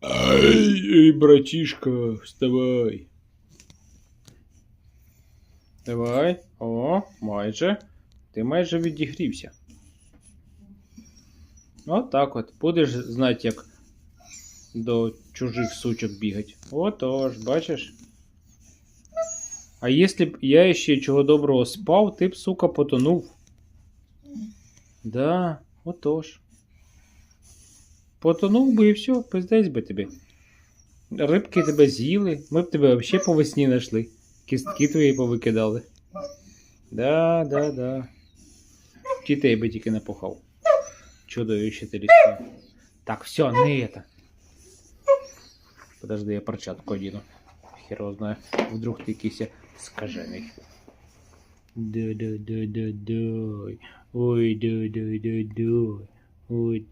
Ай, ей, братишка, вставай. Давай. О, майже. Ти майже відігрівся. Отак от. Будеш знати, як до чужих сучок бігати. Отож, бачиш. А якщо б я ще чого доброго спав, ти б, сука, потонув. Да, отож. Потонув би і все, пиздець би тобі. Рибки тебе з'їли, ми б тебе взагалі по весні знайшли. Кістки твої повикидали. Да, да, да. Дітей би тільки не пухав. Чудовище ти лісне. Так, все, не это. Подожди, я перчатку одіну. Хер знаю. Вдруг ты кися скажений. Да-да-да-да-дай. Ой, да-да-да-дай. Ой,